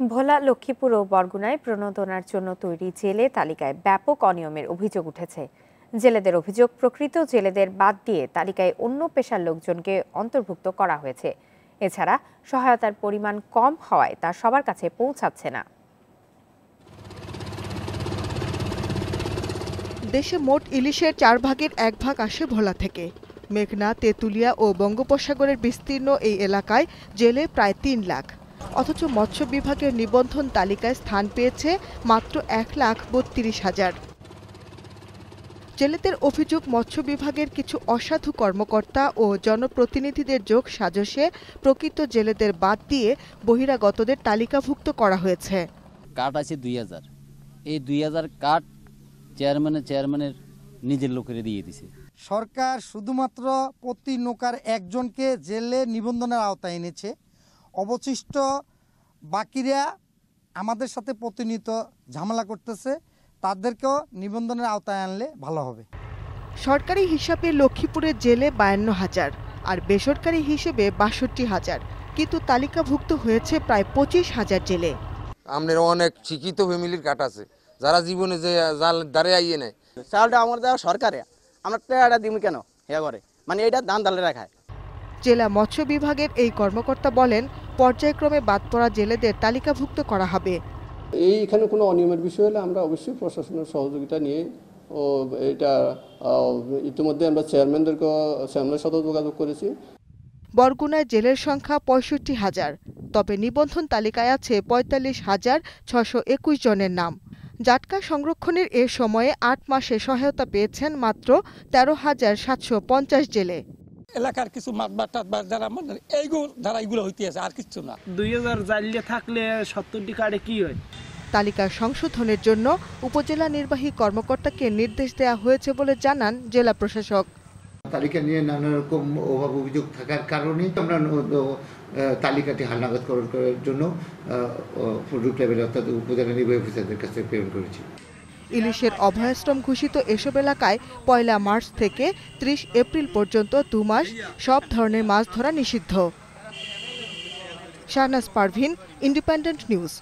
ভোলা, লক্ষ্মীপুর ও বরগুনায় প্রণোদনার জন্য তৈরি জেলে তালিকায় ব্যাপক অনিয়মের অভিযোগ উঠেছে। জেলেদের অভিযোগ প্রকৃত, জেলেদের বাদ দিয়ে তালিকায় অন্য পেশার লোকজনকে অন্তর্ভুক্ত করা হয়েছে। এছাড়া সহায়তার পরিমাণ কম হওয়ায় তা সবার কাছে পৌঁছাচ্ছে না। দেশে মোট ইলিশের চার ভাগের এক ভাগ আসে ভোলা থেকে। মেঘনা, তেঁতুলিয়া ও বঙ্গোপসাগরের বিস্তীর্ণ এই এলাকায় জেলে প্রায় তিন লাখ। অথচ মৎস্য বিভাগের নিবন্ধন তালিকায় স্থান পেয়েছে মাত্র এক লাখ বত্রিশ হাজার। জেলেদের অভিযোগ মৎস্য বিভাগের কিছু অসাধু কর্মকর্তা ও জনপ্রতিনিধিদের যোগ সাজসে প্রকৃত জেলেদের বাদ দিয়ে বহিরাগতদের তালিকাভুক্ত করা হয়েছে। কার্ড আছে দুই হাজার। এই দুই হাজার কার্ড চেয়ারম্যানের চেয়ারম্যানের নিজের লোকেরা দিয়ে দিছে। সরকার শুধুমাত্র প্রতি নৌকার একজনকে জেলে নিবন্ধনের আওতায় এনেছে। অবশিষ্ট বাকিরা আমাদের সাথে প্রতিনিয়ত ঝামেলা করতেছে তাদেরকেও নিবন্ধনের আওতায় আনলে ভালো হবে। সরকারি হিসাবে লক্ষ্মীপুরের জেলে বায়ান্ন হাজার আর বেসরকারি হিসেবে বাষট্টি হাজার কিন্তু তালিকাভুক্ত হয়েছে প্রায় পঁচিশ হাজার জেলে। আমাদের অনেক শিক্ষিত ফ্যামিলির কাট আছে যারা জীবনে যে জাল দ্বারে আইয়ে নেয়। চালটা আমার দেওয়া সরকারে আমরা টাকাটা দিমু কেন? হেয়া করে মানে এটা দান দালে রাখায় জেলা মৎস্য বিভাগের এই কর্মকর্তা বলেন পর্যায়ক্রমে বাদ পড়া জেলেদের তালিকাভুক্ত করা হবে। এইখানে কোনো অনিয়মের বিষয় হলে আমরা অবশ্যই প্রশাসনের সহযোগিতা নিয়ে ও এটা ইতিমধ্যে আমরা চেয়ারম্যানদেরকেও চেয়ারম্যানের সাথেও যোগাযোগ করেছি। বরগুনায় জেলের সংখ্যা পঁয়ষট্টি হাজার তবে নিবন্ধন তালিকায় আছে পঁয়তাল্লিশ হাজার ছশো একুশ জনের নাম। জাটকা সংরক্ষণের এ সময়ে আট মাসে সহায়তা পেয়েছেন মাত্র তেরো হাজার সাতশো পঞ্চাশ জেলে। এলাকার কিছু মাতবার টাতবার যারা মানে এইগুলো যারা এইগুলো হইতে আছে আর কিছু না। দুই হাজার জালিয়ে থাকলে সত্তরটি কার্ডে কি হয়? তালিকা সংশোধনের জন্য উপজেলা নির্বাহী কর্মকর্তাকে নির্দেশ দেওয়া হয়েছে বলে জানান জেলা প্রশাসক। তালিকা নিয়ে নানা রকম অভাব অভিযোগ থাকার কারণে আমরা তালিকাটি হালনাগাদ করার করার জন্য রুট লেভেল অর্থাৎ উপজেলা নির্বাহী অফিসারদের কাছে প্রেরণ করেছি। ইলিশের অভয়াশ্রম ঘোষিত এসব এলাকায় পয়লা মার্চ থেকে ত্রিশ এপ্রিল পর্যন্ত দু মাস সব ধরনের মাছ ধরা নিষিদ্ধ। Shahnaz Parvin independent news